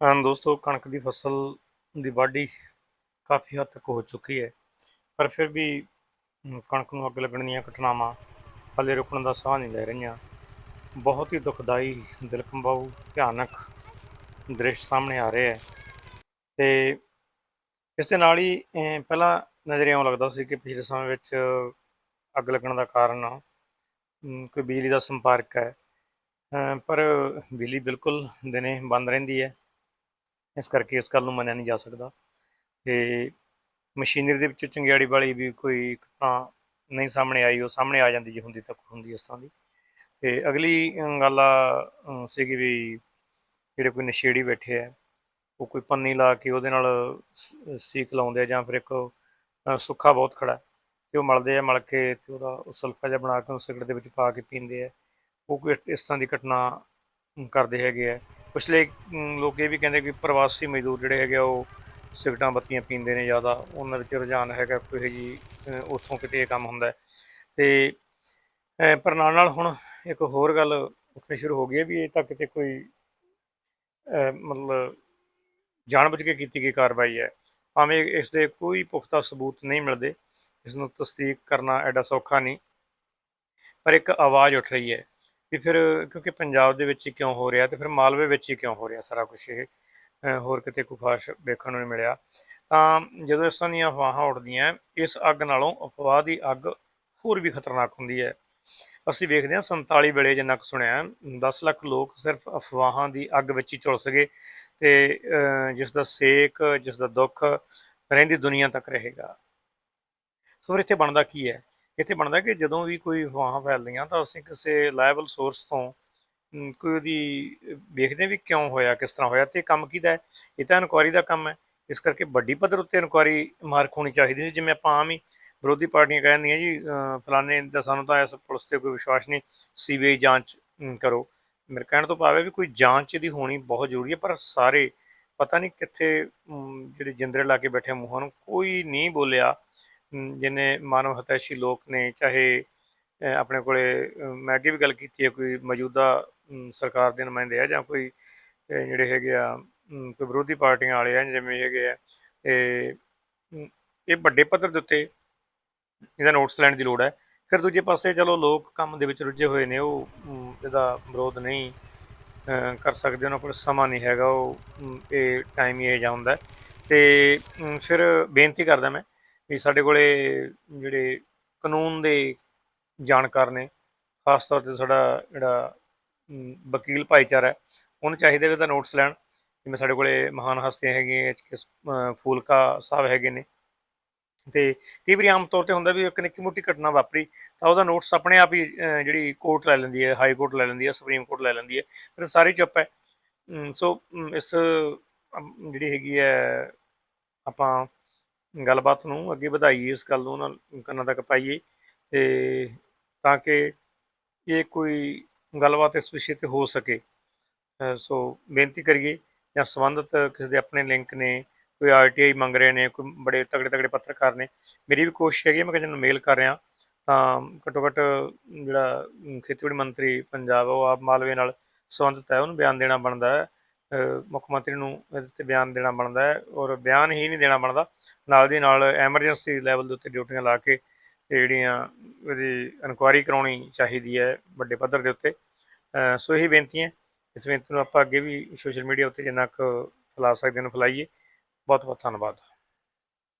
ਦੋਸਤੋ, ਕਣਕ ਦੀ ਫਸਲ ਦੀ ਵਾਢੀ ਕਾਫੀ ਹੱਦ ਤੱਕ ਹੋ ਚੁੱਕੀ ਹੈ। ਪਰ ਫਿਰ ਵੀ ਕਣਕ ਨੂੰ ਅੱਗ ਲੱਗਣ ਦੀਆਂ ਘਟਨਾਵਾਂ ਹਾਲੇ ਰੁਕਣ ਦਾ ਸਾਹ ਨਹੀਂ ਲੈ ਰਹੀਆਂ। ਬਹੁਤ ਹੀ ਦੁਖਦਾਈ ਦਿਲ ਕੰਬਾਊ ਭਿਆਨਕ ਦ੍ਰਿਸ਼ ਸਾਹਮਣੇ ਆ ਰਿਹਾ ਹੈ। ਤੇ ਇਸ ਦੇ ਨਾਲ ਹੀ ਪਹਿਲਾਂ ਨਜ਼ਰ ਆਉਣ ਲੱਗਦਾ ਸੀ ਕਿ ਪਿਛਲੇ ਸਮੇਂ ਵਿੱਚ ਅੱਗ ਲੱਗਣ ਦਾ ਕਾਰਨ ਕੋਈ ਬਿਜਲੀ ਦਾ ਸੰਪਰਕ ਹੈ। ਪਰ ਬਿਜਲੀ ਬਿਲਕੁਲ ਦਿਨੇ ਬੰਦ ਰਹਿੰਦੀ ਹੈ। ਇਸ ਕਰਕੇ ਇਸ ਗੱਲ ਨੂੰ ਮੰਨਿਆ ਨਹੀਂ ਜਾ ਸਕਦਾ। ਤੇ ਮਸ਼ੀਨਰੀ ਦੇ ਵਿੱਚ ਚੰਗਿਆੜੀ ਵਾਲੀ ਵੀ ਕੋਈ ਘਟਨਾ ਨਹੀਂ ਸਾਹਮਣੇ ਆਈ ਉਹ ਸਾਹਮਣੇ ਆ ਜਾਂਦੀ ਜੇ ਹੁੰਦੀ ਤਾਂ ਹੁੰਦੀ ਇਸ ਤਰ੍ਹਾਂ ਦੀ। ਤੇ ਅਗਲੀ ਗੱਲ ਆ ਸੀਗੀ ਵੀ ਜਿਹੜੇ ਕੋਈ ਨਸ਼ੇੜੀ ਬੈਠੇ ਆ ਉਹ ਕੋਈ ਪੰਨੀ ਲਾ ਕੇ ਉਹਦੇ ਨਾਲ ਸੀਕ ਲਾਉਂਦੇ ਆ ਜਾਂ ਫਿਰ ਇੱਕ ਅ, ਸੁੱਖਾ ਬਹੁਤ ਖੜਾ ਹੈ, ਤੇ ਉਹ ਮਲਦੇ ਆ ਮਲ ਕੇ ਤੇ ਉਹਦਾ ਉਹ ਸਲਫਾ ਜਿਹਾ ਬਣਾ ਕੇ ਉਹ ਸਿਗਰਟ ਦੇ ਵਿੱਚ ਪਾ ਕੇ ਪੀਂਦੇ ਆ। ਉਹ ਕੋਈ ਇਸ- ਤਰ੍ਹਾਂ ਦੀ ਘਟਨਾ ਕਰਦੇ ਹੈਗੇ ਆ। ਪਿਛਲੇ ਲੋਕ ਇਹ ਵੀ ਕਹਿੰਦੇ ਕਿ ਪ੍ਰਵਾਸੀ ਮਜ਼ਦੂਰ ਜਿਹੜੇ ਹੈਗੇ ਆ ਉਹ ਸਿਗਟਾਂ ਬੱਤੀਆਂ ਪੀਂਦੇ ਨੇ ਜ਼ਿਆਦਾ। ਉਹਨਾਂ ਵਿੱਚ ਰੁਝਾਨ ਹੈਗਾ ਕੋਈ ਜੀ ਅ, ਉੱਥੋਂ ਕਿਤੇ ਇਹ ਕੰਮ ਹੁੰਦਾ ਹੈ। ਤੇ ਪਰ ਨਾਲ ਨਾਲ ਹੁਣ ਇੱਕ ਹੋਰ ਗੱਲ ਉੱਠਣੀ ਸ਼ੁਰੂ ਹੋ ਗਈ ਹੈ ਵੀ ਇਹ ਤਾਂ ਕਿਤੇ ਕੋਈ ਅ, ਮਤਲਬ ਜਾਣਬੁੱਝ ਕੇ ਕੀਤੀ ਗਈ ਕਾਰਵਾਈ ਹੈ। ਭਾਵੇਂ ਇਸ ਦੇ ਕੋਈ ਪੁਖਤਾ ਸਬੂਤ ਨਹੀਂ ਮਿਲਦੇ ਇਸ ਨੂੰ ਤਸਦੀਕ ਕਰਨਾ ਐਡਾ ਸੌਖਾ ਨਹੀਂ। ਪਰ ਇੱਕ ਆਵਾਜ਼ ਉੱਠ ਰਹੀ ਹੈ ਵੀ ਫਿਰ ਕਿਉਂਕਿ ਪੰਜਾਬ ਦੇ ਵਿੱਚ ਹੀ ਕਿਉਂ ਹੋ ਰਿਹਾ ਤੇ ਫਿਰ ਮਾਲਵੇ ਵਿੱਚ ਹੀ ਕਿਉਂ ਹੋ ਰਿਹਾ ਸਾਰਾ ਕੁਝ ਇਹ ਹੋਰ ਕਿਤੇ ਕੋਈ ਖਾਸ ਵੇਖਣ ਨੂੰ ਨਹੀਂ ਮਿਲਿਆ। ਤਾਂ ਜਦੋਂ ਇਸ ਤਰ੍ਹਾਂ ਦੀਆਂ ਅਫਵਾਹਾਂ ਉੱਠਦੀਆਂ ਇਸ ਅੱਗ ਨਾਲੋਂ ਅਫਵਾਹ ਦੀ ਅੱਗ ਹੋਰ ਵੀ ਖਤਰਨਾਕ ਹੁੰਦੀ ਹੈ। ਅਸੀਂ ਵੇਖਦੇ ਹਾਂ 47 ਵੇਲੇ ਜਿੰਨਾ ਕੁ ਸੁਣਿਆ 10 ਲੱਖ ਲੋਕ ਸਿਰਫ ਅਫਵਾਹਾਂ ਦੀ ਅੱਗ ਵਿੱਚ ਹੀ ਝੁਲਸ ਗਏ ਤੇ ਅ, ਜਿਸ ਦਾ ਸੇਕ ਜਿਸ ਦਾ ਦੁੱਖ ਰਹਿੰਦੀ ਦੁਨੀਆ ਤੱਕ ਰਹੇਗਾ। ਸੋ ਫਿਰ ਇੱਥੇ ਬਣਦਾ ਕੀ ਹੈ? ਇੱਥੇ ਬਣਦਾ ਕਿ ਜਦੋਂ ਵੀ ਕੋਈ ਅਫਵਾਹਾਂ ਫੈਲਦੀਆਂ ਤਾਂ ਅਸੀਂ ਕਿਸੇ ਲਾਇਬਲ ਸੋਰਸ ਤੋਂ ਕੋਈ ਉਹਦੀ ਵੇਖਦੇ ਹਾਂ ਵੀ ਕਿਉਂ ਹੋਇਆ ਕਿਸ ਤਰ੍ਹਾਂ ਹੋਇਆ ਤੇ ਕੰਮ ਕਿਹਦਾ ਹੈ? ਇਹ ਤਾਂ ਇਨਕੁਆਰੀ ਦਾ ਕੰਮ ਹੈ। ਇਸ ਕਰਕੇ ਵੱਡੀ ਪੱਧਰ ਉੱਤੇ ਇਨਕੁਆਰੀ ਮਾਰਕ ਹੋਣੀ ਚਾਹੀਦੀ ਸੀ ਜਿਵੇਂ ਆਪਾਂ ਆਮ ਹੀ ਵਿਰੋਧੀ ਪਾਰਟੀਆਂ ਕਹਿੰਦੀਆਂ ਜੀ ਅ, ਫਲਾਣੇ ਦਾ ਸਾਨੂੰ ਤਾਂ ਇਸ ਪੁਲਿਸ ਤੇ ਕੋਈ ਵਿਸ਼ਵਾਸ ਨਹੀਂ ਸੀਬੀਆਈ ਜਾਂਚ ਕਰੋ। ਮੇਰੇ ਕਹਿਣ ਤੋਂ ਭਾਵ ਹੈ ਵੀ ਕੋਈ ਜਾਂਚ ਦੀ ਹੋਣੀ ਬਹੁਤ ਜ਼ਰੂਰੀ ਹੈ ਪਰ ਸਾਰੇ ਪਤਾ ਨਹੀਂ ਕਿੱਥੇ ਜਿਹੜੇ ਜਿੰਦਰੇ ਲਾ ਕੇ ਬੈਠੇ ਮੂੰਹਾਂ ਨੂੰ ਕੋਈ ਨਹੀਂ ਬੋਲਿਆ ਜਿਨੇ ਮਾਨਵ ਹਤੈਸ਼ੀ ਲੋਕ ਨੇ, ਚਾਹੇ ਆਪਣੇ ਕੋਲੇ ਮੈਂ ਅੱਗੇ ਵੀ ਗੱਲ ਕੀਤੀ ਹੈ, ਕੋਈ ਮੌਜੂਦਾ ਸਰਕਾਰ ਦੇ ਨੁਮਾਇੰਦੇ ਆ ਜਾਂ ਕੋਈ ਜਿਹੜੇ ਹੈਗੇ ਆ ਕੋਈ ਵਿਰੋਧੀ ਪਾਰਟੀਆਂ ਵਾਲੇ ਆ, ਜਿਵੇਂ ਹੈਗੇ ਆ, ਤੇ ਇਹ ਵੱਡੇ ਪੱਧਰ ਦੇ ਉੱਤੇ ਇਹਦਾ ਨੋਟਸ ਲੈਣ ਦੀ ਲੋੜ ਹੈ ਫਿਰ ਦੂਜੇ ਪਾਸੇ ਚਲੋ ਲੋਕ ਕੰਮ ਦੇ ਵਿੱਚ ਰੁੱਝੇ ਹੋਏ ਨੇ, ਉਹ ਇਹਦਾ ਵਿਰੋਧ ਨਹੀਂ ਕਰ ਸਕਦੇ, ਉਹਨਾਂ ਕੋਲ ਸਮਾਂ ਨਹੀਂ ਹੈਗਾ, ਉਹ ਇਹ ਟਾਈਮ ਹੀ ਇਹ ਜਿਹਾ ਹੁੰਦਾ ਹੈ। ਤੇ ਫਿਰ ਬੇਨਤੀ ਕਰਦਾ ਮੈਂ ਵੀ ਸਾਡੇ ਕੋਲੇ ਜਿਹੜੇ ਕਾਨੂੰਨ ਦੇ ਜਾਣਕਾਰ ਨੇ, ਖਾਸ ਤੌਰ ਤੇ ਸਾਡਾ ਜਿਹੜਾ ਵਕੀਲ ਭਾਈਚਾਰਾ ਹੈ, ਉਹਨੂੰ ਚਾਹੀਦਾ ਵੀ ਤਾਂ ਨੋਟਸ ਲੈਣ। ਜਿਵੇਂ ਸਾਡੇ ਕੋਲੇ ਮਹਾਨ ਹਸਤੀਆਂ ਹੈਗੀਆਂ, ਐਚ ਕੇ ਫੂਲਕਾ ਸਾਹਿਬ ਹੈਗੇ ਨੇ। ਤੇ ਕਈ ਵਾਰੀ ਆਮ ਤੌਰ ਤੇ ਹੁੰਦਾ ਵੀ ਇੱਕ ਨਿੱਕੀ ਮੋਟੀ ਘਟਨਾ ਵਾਪਰੀ, ਤਾਂ ਉਹਦਾ ਨੋਟਸ ਆਪਣੇ ਆਪ ਹੀ ਜਿਹੜੀ ਕੋਰਟ ਲੈ ਲੈਂਦੀ ਹੈ, ਹਾਈ ਕੋਰਟ ਲੈ ਲੈਂਦੀ ਹੈ, ਸੁਪਰੀਮ ਕੋਰਟ ਲੈ ਲੈਂਦੀ ਹੈ, ਫਿਰ ਸਾਰੀ ਚੁੱਪ ਹੈ। ਸੋ ਇਸ ਜਿਹੜੀ ਹੈਗੀ ਹੈ, ਆਪਾਂ ਗੱਲਬਾਤ ਨੂੰ ਅੱਗੇ ਵਧਾਈਏ ਇਸ ਗੱਲ ਨੂੰ ਉਹਨਾਂ ਕੰਨਾਂ ਤੱਕ ਪਾਈਏ ਤੇ ਤਾਂ ਕਿ ਇਹ ਕੋਈ ਗੱਲਬਾਤ ਇਸ ਵਿਸ਼ੇ ਤੇ ਹੋ ਸਕੇ। ਸੋ ਬੇਨਤੀ ਕਰੀਏ ਜਾਂ ਸੰਬੰਧਿਤ ਕਿਸੇ ਦੇ ਆਪਣੇ ਲਿੰਕ ਨੇ ਕੋਈ ਆਰਟੀਆਈ ਮੰਗ ਰਹੇ ਨੇ ਕੋਈ ਬੜੇ ਤਗੜੇ ਤਗੜੇ ਪੱਤਰਕਾਰ ਨੇ ਮੇਰੀ ਵੀ ਕੋਸ਼ਿਸ਼ ਹੈਗੀ ਹੈ, ਮੈਂ ਕਿਸੇ ਨੂੰ ਮੇਲ ਕਰ ਰਿਹਾ ਤਾਂ ਘੱਟੋ ਘੱਟ ਜਿਹੜਾ ਖੇਤੀਬਾੜੀ ਮੰਤਰੀ ਪੰਜਾਬ ਆ, ਉਹ ਆਪ ਮਾਲਵੇ ਨਾਲ ਸੰਬੰਧਿਤ ਹੈ ਉਹਨੂੰ ਬਿਆਨ ਦੇਣਾ ਬਣਦਾ ਹੈ। ਮੁੱਖ ਮੰਤਰੀ ਨੂੰ ਇਹਦੇ ਤੇ ਬਿਆਨ ਦੇਣਾ ਬਣਦਾ ਹੈ ਔਰ ਬਿਆਨ ਹੀ ਨਹੀਂ ਦੇਣਾ ਬਣਦਾ। ਨਾਲ ਦੀ ਨਾਲ ਐਮਰਜੈਂਸੀ ਲੈਵਲ ਦੇ ਉੱਤੇ ਡਿਊਟੀਆਂ ਲਾ ਕੇ ਜਿਹੜੀਆਂ ਉਹਦੀ ਇਨਕੁਆਇਰੀ ਕਰਾਉਣੀ ਚਾਹੀਦੀ ਹੈ ਵੱਡੇ ਪੱਧਰ ਦੇ ਉੱਤੇ। ਸੋ ਇਹੀ ਬੇਨਤੀ ਹੈ। ਇਸ ਬੇਨਤੀ ਨੂੰ ਆਪਾਂ ਅੱਗੇ ਵੀ ਸੋਸ਼ਲ ਮੀਡੀਆ ਉੱਤੇ ਜਿੰਨਾ ਕੁ ਫੈਲਾ ਸਕਦੇ ਨੂੰ ਫੈਲਾਈਏ। ਬਹੁਤ ਬਹੁਤ ਧੰਨਵਾਦ।